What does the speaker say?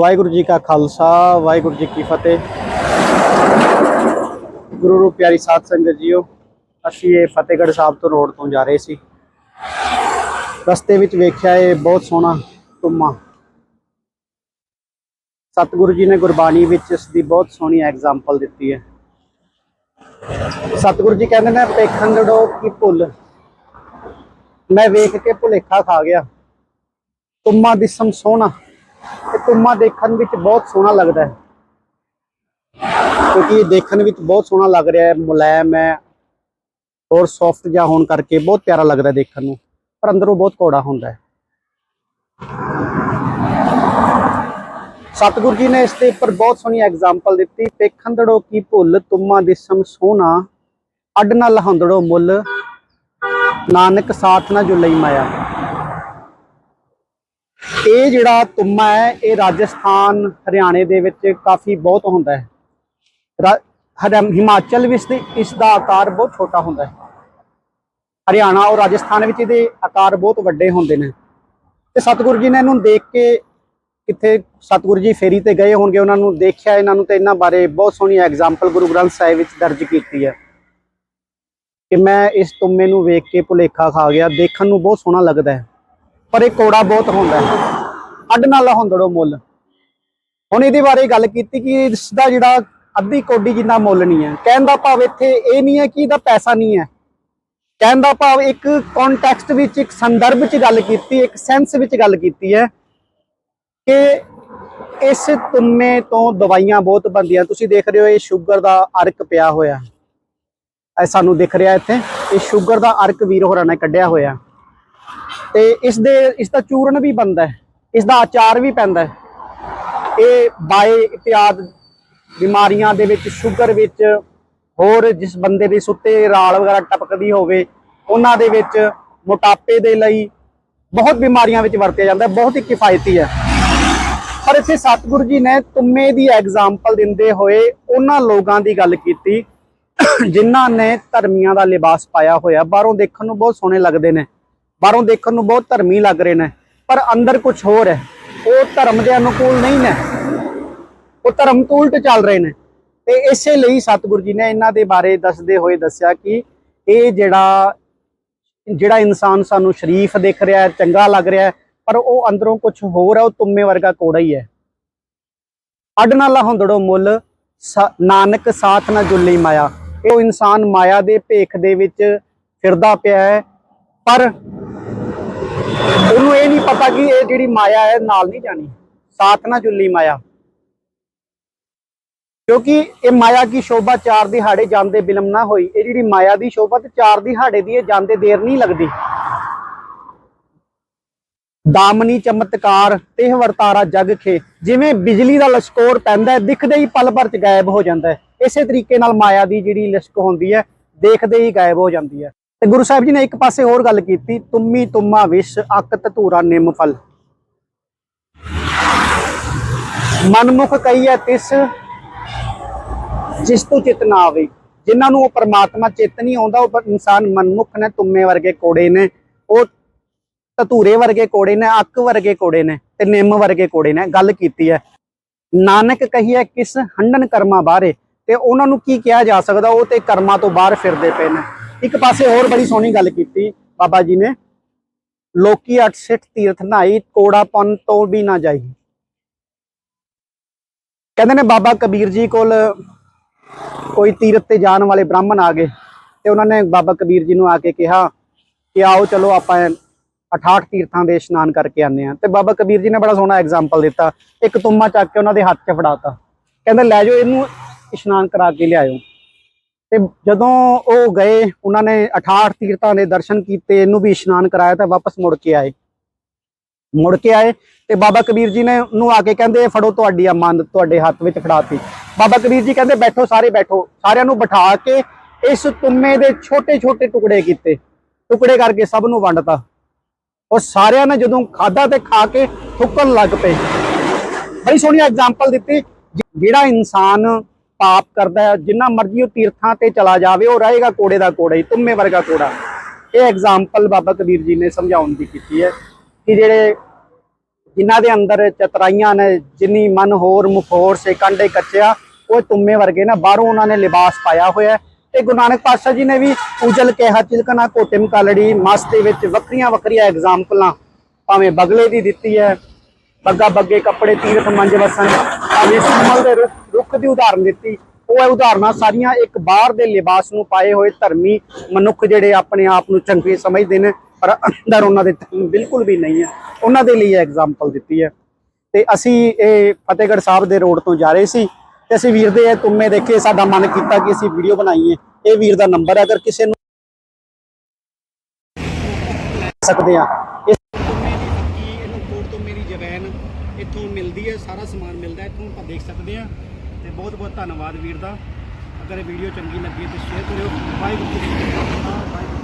ਵਾਹਿਗੁਰੂ ਜੀ ਕਾ ਖਾਲਸਾ, ਵਾਹਿਗੁਰੂ ਜੀ ਕੀ ਫਤਿਹ। ਗੁਰੂ ਰੂਪ ਪਿਆਰੀ ਸਾਧ ਸੰਗਤ ਜੀਓ, ਅਸੀਂ ਇਹ ਫਤਿਹਗੜ੍ਹ ਸਾਹਿਬ ਤੋਂ ਰੋਡ ਤੋਂ ਜਾ ਰਹੇ ਸੀ। ਰਸਤੇ ਵਿੱਚ ਵੇਖਿਆ ਇਹ ਬਹੁਤ ਸੋਹਣਾ ਤੁਮਾ ਸਤਿਗੁਰੂ ਜੀ ਨੇ ਗੁਰਬਾਣੀ ਵਿੱਚ ਇਸ ਦੀ ਬਹੁਤ ਸੋਹਣੀ ਐਗਜ਼ਾਮਪਲ ਦਿੱਤੀ ਹੈ। ਸਤਿਗੁਰੂ ਜੀ ਕਹਿੰਦੇ ਨੇ ਪੇਖੰਡੜੋ ਕੀ ਭੁੱਲ? ਮੈਂ ਵੇਖ ਕੇ ਭੁਲੇਖਾ ਖਾ ਗਿਆ। ਤੁਮਾ ਦਿਸਮ ਸੋਹਣਾ। ਇਹ ਦੇਖਣ ਵਿੱਚ ਬਹੁਤ ਸੋਹਣਾ ਲੱਗਦਾ ਹੈ। ਕਿਉਂਕਿ ਇਹ ਦੇਖਣ ਵਿੱਚ ਬਹੁਤ ਸੋਹਣਾ ਲੱਗ ਰਿਹਾ ਹੈ, ਮੁਲਾਇਮ ਹੈ ਔਰ ਸੌਫਟ ਜਿਹਾ ਹੋਣ ਕਰਕੇ ਬਹੁਤ ਪਿਆਰਾ ਲੱਗਦਾ ਦੇਖਣ ਨੂੰ, ਪਰ ਅੰਦਰੋਂ ਬਹੁਤ ਕੌੜਾ ਹੁੰਦਾ ਹੈ। ਸਤਿਗੁਰੂ ਜੀ ਨੇ ਇਸ ਦੇ ਉੱਪਰ ਬਹੁਤ ਸੋਹਣੀ ਐਗਜ਼ਾਮਪਲ ਦਿੱਤੀ ਪੇਖੰਦੜੋ ਕੀ ਭੁੱਲ ਤੁਮਾ ਦਿਸਮ ਸੋਹਣਾ, ਅੱਡ ਨਾ ਲਹੰਦੜੋ ਮੁੱਲ, ਨਾਨਕ ਸਾਥ ਨਾ ਜੁਲਈ ਮਾਇਆ। ਇਹ ਜਿਹੜਾ ਤੁਮਾ ਹੈ, ਇਹ ਰਾਜਸਥਾਨ, ਹਰਿਆਣੇ ਦੇ ਵਿੱਚ ਕਾਫੀ ਬਹੁਤ ਹੁੰਦਾ ਹੈ। ਰਾ- ਹਰਿਆ- ਹਿਮਾਚਲ ਵਿੱਚ ਇਸ ਦਾ ਆਕਾਰ ਬਹੁਤ ਛੋਟਾ ਹੁੰਦਾ ਹੈ। ਹਰਿਆਣਾ ਔਰ ਰਾਜਸਥਾਨ ਵਿੱਚ ਇਹਦੇ ਆਕਾਰ ਬਹੁਤ ਵੱਡੇ ਹੁੰਦੇ ਨੇ। ਤੇ ਸਤਿਗੁਰੂ ਜੀ ਨੇ ਇਹਨੂੰ ਦੇਖ ਕੇ ਕਿੱਥੇ ਸਤਿਗੁਰੂ ਜੀ ਫੇਰੀ ਤੇ ਗਏ ਹੋਣਗੇ, ਉਹਨਾਂ ਨੂੰ ਦੇਖਿਆ, ਇਹਨਾਂ ਨੂੰ ਤੇ ਇਹਨਾਂ ਬਾਰੇ ਬਹੁਤ ਸੋਹਣੀ ਐਗਜ਼ਾਮਪਲ ਗੁਰੂ ਗ੍ਰੰਥ ਸਾਹਿਬ ਵਿੱਚ ਦਰਜ ਕੀਤੀ ਹੈ। ਕਿ ਮੈਂ ਇਸ ਤੁਮੇ ਨੂੰ ਵੇਖ ਕੇ ਭੁਲੇਖਾ ਖਾ ਗਿਆ, ਦੇਖਣ ਨੂੰ ਬਹੁਤ ਸੋਹਣਾ ਲੱਗਦਾ ਹੈ। ਪਰ ਇਹ ਕੋੜਾ ਬਹੁਤ ਹੁੰਦਾ ਹੈ। ਅੱਡ ਨਾਲ ਹੁੰਦੜੋ ਮੁੱਲ। ਹੁਣ ਇਹਦੇ ਬਾਰੇ ਗੱਲ ਕੀਤੀ ਕਿ ਇਸ ਦਾ ਜਿਹੜਾ ਅੱਧੀ ਕੋਡੀ ਜਿੰਨਾ ਮੁੱਲ ਨਹੀਂ ਹੈ। ਕਹਿਣ ਦਾ ਭਾਵ ਇੱਥੇ ਇਹ ਨਹੀਂ ਹੈ ਕਿ ਇਹਦਾ ਪੈਸਾ ਨਹੀਂ ਹੈ। ਕਹਿਣ ਦਾ ਭਾਵ ਇੱਕ ਕੰਟੈਕਸਟ ਵਿੱਚ, ਇੱਕ ਸੰਦਰਭ 'ਚ ਗੱਲ ਕੀਤੀ, ਇੱਕ ਸੈਂਸ ਵਿੱਚ ਗੱਲ ਕੀਤੀ ਹੈ ਕਿ ਇਸ ਤੁਮੇ ਤੋਂ ਦਵਾਈਆਂ ਬਹੁਤ ਬਣਦੀਆਂ। ਤੁਸੀਂ ਦੇਖ ਰਹੇ ਹੋ, ਇਹ ਸ਼ੂਗਰ ਦਾ ਅਰਕ ਪਿਆ ਹੋਇਆ। ਇਹ ਸਾਨੂੰ ਦਿਖ ਰਿਹਾ ਇੱਥੇ। ਇਹ ਸ਼ੂਗਰ ਦਾ ਅਰਕ ਵੀਰ ਹੋਰਾਂ ਨੇ ਕੱਢਿਆ ਹੋਇਆ। ਤੇ ਇਸ ਦੇ, ਇਸ ਦਾ ਚੂਰਨ ਵੀ ਬਣਦਾ ਹੈ, ਇਸ ਦਾ ਅਚਾਰ ਵੀ ਪੈਂਦਾ ਹੈ। ਇਹ ਬਾਏ ਇਤਿਆਦ ਬਿਮਾਰੀਆਂ ਦੇ ਵਿੱਚ, ਸ਼ੂਗਰ ਵਿੱਚ, ਹੋਰ ਜਿਸ ਬੰਦੇ ਦੇ ਸੁੱਤੇ ਰਾਲ ਵਗੈਰਾ ਟਪਕਦੀ ਹੋਵੇ, ਉਹਨਾਂ ਦੇ ਵਿੱਚ ਮੋਟਾਪੇ ਦੇ ਲਈ ਬਹੁਤ ਬਿਮਾਰੀਆਂ ਵਿੱਚ ਵਰਤਿਆ ਜਾਂਦਾ ਹੈ, ਬਹੁਤ ਹੀ ਕਿਫਾਇਤੀ ਹੈ। ਪਰ ਇੱਥੇ ਸਤਿਗੁਰੂ ਜੀ ਨੇ ਤੁਮੇ ਦੀ ਐਗਜ਼ਾਮਪਲ ਦਿੰਦੇ ਹੋਏ ਉਹਨਾਂ ਲੋਕਾਂ ਦੀ ਗੱਲ ਕੀਤੀ, ਜਿਨ੍ਹਾਂ ਨੇ ਧਰਮੀਆਂ ਦਾ ਲਿਬਾਸ ਪਾਇਆ ਹੋਇਆ। ਬਾਹਰੋਂ ਦੇਖਣ ਨੂੰ ਬਹੁਤ ਸੋਹਣੇ ਲੱਗਦੇ ਨੇ। ਬਾਹਰੋਂ ਦੇਖਣ ਨੂੰ ਬਹੁਤ ਧਰਮੀ ਲੱਗ ਰਹੇ ਨੇ, ਪਰ ਅੰਦਰ ਕੁਝ ਹੋਰ ਹੈ। ਉਹ ਧਰਮ ਦੇ ਅਨੁਕੂਲ ਨਹੀਂ ਨੇ। ਉਹ ਧਰਮ ਤੋਂ ਉਲਟ ਚੱਲ ਰਹੇ ਨੇ। ਤੇ ਇਸੇ ਲਈ ਸਤਿਗੁਰੂ ਜੀ ਨੇ ਇਹਨਾਂ ਦੇ ਬਾਰੇ ਦੱਸਦੇ ਹੋਏ ਦੱਸਿਆ ਕਿ ਇਹ ਜਿਹੜਾ ਜਿਹੜਾ ਇਨਸਾਨ ਸਾਨੂੰ ਸ਼ਰੀਫ ਦਿਖ ਰਿਹਾ ਹੈ, ਚੰਗਾ ਲੱਗ ਰਿਹਾ ਹੈ, ਪਰ ਉਹ ਅੰਦਰੋਂ ਕੁਝ ਹੋਰ ਹੈ, ਉਹ ਤੁੰਮੇ ਵਰਗਾ ਕੋੜਾ ਹੀ ਹੈ। ਅੱਡ ਨਾਲ ਹੁੰਦੜੋ ਮੁੱਲ, ਸਾ- ਨਾਨਕ ਸਾਥ ਨਾ ਜੁੱਲੀ ਮਾਇਆ। ਇਹ ਇਨਸਾਨ ਮਾਇਆ ਦੇ ਭੇਖ ਦੇ ਵਿੱਚ ਫਿਰਦਾ ਪਿਆ ਹੈ, ਪਰ ਉਹਨੂੰ ਇਹ ਨਹੀਂ ਪਤਾ ਕਿ ਇਹ ਜਿਹੜੀ ਮਾਇਆ ਹੈ, ਨਾਲ ਨਹੀਂ ਜਾਣੀ। ਸਾਥ ਨਾ ਜੁੱਲੀ ਮਾਇਆ। ਕਿਉਂਕਿ ਇਹ ਮਾਇਆ ਕੀ ਸ਼ੋਭਾ ਚਾਰ ਦਿਹਾੜੇ ਜਾਂਦੇ ਬਿਲਮ ਨਾ ਹੋਈ। ਇਹ ਜਿਹੜੀ ਮਾਇਆ ਦੀ ਸ਼ੋਭਾ ਤੇ ਚਾਰ ਦਿਹਾੜੇ ਦੀ ਇਹ ਜਾਂਦੇ ਦੇਰ ਨਹੀਂ ਲੱਗਦੀ। ਦਾਮਨੀ, ਚਮਤਕਾਰ, ਤੇਹ ਵਰਤਾਰਾ, ਜਗ, ਖੇ। ਜਿਵੇਂ ਬਿਜਲੀ ਦਾ ਲਸ਼ਕੋਰ ਪੈਂਦਾ ਹੈ, ਦਿਖਦੇ ਹੀ ਪਲ ਭਰ ਚ ਗਾਇਬ ਹੋ ਜਾਂਦਾ ਹੈ। ਇਸੇ ਤਰੀਕੇ ਨਾਲ ਮਾਇਆ ਦੀ ਜਿਹੜੀ ਲਿਸ਼ਕ ਹੁੰਦੀ ਹੈ, ਦੇਖਦੇ ਹੀ ਗਾਇਬ ਹੋ ਜਾਂਦੀ ਹੈ। ਤੇ ਗੁਰੂ ਸਾਹਿਬ ਜੀ ਨੇ ਇੱਕ ਪਾਸੇ ਹੋਰ ਗੱਲ ਕੀਤੀ, ਤੁਮੀ ਤੁਮਾ ਵਿਸ਼, ਅਕ ਧਤੂਰਾ ਨਿੰਮ ਫਲ। ਮਨਮੁਖ ਕਹੀਐ ਤਿਸ, ਜਿਸ ਤੋਂ ਚਿਤ ਨਾ ਆਵੇ। ਜਿਨ੍ਹਾਂ ਨੂੰ ਉਹ ਪਰਮਾਤਮਾ ਚਿਤ ਨਹੀਂ ਆਉਂਦਾ, ਉਹ ਇਨਸਾਨ ਮਨਮੁਖ ਨੇ, ਤੁਮੇ ਵਰਗੇ ਕੋੜੇ ਨੇ। ਉਹ ਧਤੂਰੇ ਵਰਗੇ ਕੋੜੇ ਨੇ, ਅੱਕ ਵਰਗੇ ਕੋੜੇ ਨੇ ਤੇ ਨਿੰਮ ਵਰਗੇ ਕੋੜੇ ਨੇ। ਗੱਲ ਕੀਤੀ ਹੈ। ਨਾਨਕ ਕਹੀਏ ਕਿਸ ਹੰਡਨ ਕਰਮਾ ਬਾਰੇ ਤੇ ਉਹਨਾਂ ਨੂੰ ਕੀ ਕਿਹਾ ਜਾ ਸਕਦਾ, ਉਹ ਤੇ ਕਰਮਾਂ ਤੋਂ ਬਾਹਰ ਫਿਰਦੇ ਪਏ ਨੇ। ਇੱਕ ਪਾਸੇ ਹੋਰ ਬੜੀ ਸੋਹਣੀ ਗੱਲ ਕੀਤੀ ਬਾਬਾ ਜੀ ਨੇ, ਲੋਕੀ 68 ਤੀਰਥ ਨਹਾਈ ਕੋੜਾਪਨ ਤੋਂ ਵੀ ਨਾ ਜਾਈ ਕਹਿੰਦੇ ਨੇ ਬਾਬਾ ਕਬੀਰ ਜੀ ਕੋਲ ਕੋਈ ਤੀਰਥ ਤੇ ਜਾਣ ਵਾਲੇ ਬ੍ਰਾਹਮਣ ਆ ਗਏ ਤੇ ਉਹਨਾਂ ਨੇ ਬਾਬਾ ਕਬੀਰ ਜੀ ਨੂੰ ਆ ਕੇ ਕਿਹਾ ਕਿ ਆਓ ਚਲੋ ਆਪਾਂ 68 ਤੀਰਥਾਂ ਦੇ ਇਸ਼ਨਾਨ ਕਰਕੇ ਆਨੇ ਆ ਤੇ ਬਾਬਾ ਕਬੀਰ ਜੀ ਨੇ ਬੜਾ ਸੋਹਣਾ ਐਗਜ਼ਾਮਪਲ ਦਿੱਤਾ, ਇੱਕ ਤੁੰਮਾ ਚੱਕ ਕੇ ਉਹਨਾਂ ਦੇ ਹੱਥ 'ਚ ਫੜਾਤਾ। ਕਹਿੰਦੇ ਲੈ ਜਾਓ ਇਹਨੂੰ ਇਸ਼ਨਾਨ ਕਰਾ ਕੇ ਲਿਆਇਓ। ਤੇ ਜਦੋਂ ਉਹ ਗਏ, ਉਹਨਾਂ ਨੇ 68 ਤੀਰਥਾਂ ਦੇ ਦਰਸ਼ਨ ਕੀਤੇ, ਇਹਨੂੰ ਵੀ ਇਸ਼ਨਾਨ ਕਰਾਇਆ ਤਾਂ ਵਾਪਸ ਮੁੜ ਕੇ ਆਏ। ਮੁੜ ਕੇ ਆਏ ਤੇ ਬਾਬਾ ਕਬੀਰ ਜੀ ਨੇ ਉਹਨੂੰ ਆ ਕੇ ਕਹਿੰਦੇ, ਇਹ ਫੜੋ ਤੁਹਾਡੀ ਅਮੰਦ ਤੁਹਾਡੇ ਹੱਥ ਵਿੱਚ ਫੜਾਤੀ। ਬਾਬਾ ਕਬੀਰ ਜੀ ਕਹਿੰਦੇ, ਬੈਠੋ, ਸਾਰੇ ਬੈਠੋ। ਸਾਰਿਆਂ ਨੂੰ ਬਿਠਾ ਕੇ ਇਸ ਤੁੰਮੇ ਦੇ ਛੋਟੇ ਛੋਟੇ ਟੁਕੜੇ ਕੀਤੇ। ਟੁਕੜੇ ਕਰਕੇ ਸਭ ਨੂੰ ਵੰਡਤਾ। ਉਹ ਸਾਰਿਆਂ ਨੇ ਜਦੋਂ ਖਾਦਾ ਤੇ ਖਾ ਕੇ ਥੁੱਕਣ ਲੱਗ ਪਏ। ਬੜੀ ਸੋਹਣੀ ਐਗਜ਼ਾਮਪਲ ਦਿੱਤੀ। ਜਿਹੜਾ ਇਨਸਾਨ ਪਾਪ ਕਰਦਾ ਹੈ, ਜਿੰਨਾ ਮਰਜ਼ੀ ਉਹ ਤੀਰਥਾਂ ਤੇ ਚਲਾ ਜਾਵੇ, ਉਹ ਰਹੇਗਾ ਕੋੜੇ ਦਾ ਕੋੜਾ ਹੀ, ਤੁੰਮੇ ਵਰਗਾ ਕੋੜਾ। ਇਹ ਐਗਜ਼ਾਮਪਲ ਬਾਬਾ ਕਬੀਰ ਜੀ ਨੇ ਸਮਝਾਉਣ ਦੀ ਕੀਤੀ ਹੈ ਕਿ ਜਿਹੜੇ ਇਹਨਾਂ ਦੇ ਅੰਦਰ ਚਤਰਾਈਆਂ ਨੇ, ਜਿੰਨੀ ਮਨ ਹੋਰ ਮੁਖੋਰ ਸੇ ਕੰਡੇ ਕੱਚਿਆ, ਉਹ ਤੁੰਮੇ ਵਰਗੇ ਨਾ, ਬਾਹਰੋਂ ਉਹਨਾਂ ਨੇ ਲਿਬਾਸ ਪਾਇਆ ਹੋਇਆ ਤੇ ਗੁਰੂ ਨਾਨਕ ਪਾਤਸ਼ਾਹ ਜੀ ਨੇ ਵੀ ਉਜਲ ਕਿਹਾ, ਚਿਲਕਣਾ ਕੋਟਿਮ ਕਾਲੜੀ, ਮਸ ਦੇ ਵਿੱਚ ਵੱਖਰੀਆਂ ਵੱਖਰੀਆਂ ਐਗਜ਼ਾਮਪਲਾਂ ਭਾਵੇਂ ਬਗਲੇ ਦੀ ਦਿੱਤੀ ਹੈ, ਬੱਗਾ ਬੱਗੇ ਕੱਪੜੇ, ਤੀਰਥ ਮੰਜ ਵਸਨ ਭਾਵੇਂ ਸਿੰਮਲ ਦੇ ਰੁੱਖ ਰੁੱਖ ਦੀ ਉਦਾਹਰਨ ਦਿੱਤੀ। ਉਹ ਉਦਾਹਰਨਾਂ ਸਾਰੀਆਂ। ਇੱਕ ਬਾਹਰ ਦੇ ਲਿਬਾਸ ਨੂੰ ਪਾਏ ਹੋਏ ਧਰਮੀ ਮਨੁੱਖ ਜਿਹੜੇ ਆਪਣੇ ਆਪ ਨੂੰ ਚੰਗੇ ਸਮਝਦੇ ਨੇ, ਪਰ ਅੰਦਰ ਉਹਨਾਂ ਦੇ ਬਿਲਕੁਲ ਵੀ ਨਹੀਂ ਹੈ। ਉਹਨਾਂ ਦੇ ਲਈ ਐਗਜ਼ਾਮਪਲ ਦਿੱਤੀ ਹੈ। ਤੇ ਅਸੀਂ ਇਹ ਫਤਿਹਗੜ੍ਹ ਸਾਹਿਬ ਦੇ ਰੋਡ ਤੋਂ ਜਾ ਰਹੇ ਸੀ ਤੇ ਅਸੀਂ ਵੀਰ ਦੇ ਇਹ ਦੇਖੇ, ਸਾਡਾ ਮਨ ਕੀਤਾ ਕਿ ਅਸੀਂ ਵੀਡੀਓ ਬਣਾਈਏ। ਇਹ ਵੀਰ ਦਾ ਨੰਬਰ ਹੈ, ਅਗਰ ਕਿਸੇ ਨੂੰ ਸਕਦੇ ਆ ਜਵੈਨ ਇੱਥੋਂ ਮਿਲਦੀ ਹੈ, ਸਾਰਾ ਸਮਾਨ ਮਿਲਦਾ ਇੱਥੋਂ ਆਪਾਂ ਦੇਖ ਸਕਦੇ ਆ ਤੇ ਬਹੁਤ ਬਹੁਤ ਧੰਨਵਾਦ ਵੀਰ ਦਾ। ਅਗਰ ਇਹ ਵੀਡੀਓ ਚੰਗੀ ਲੱਗੀ ਤਾਂ ਸ਼ੇਅਰ ਕਰਿਓ। ਵਾਹਿਗੁਰੂ ਜੀ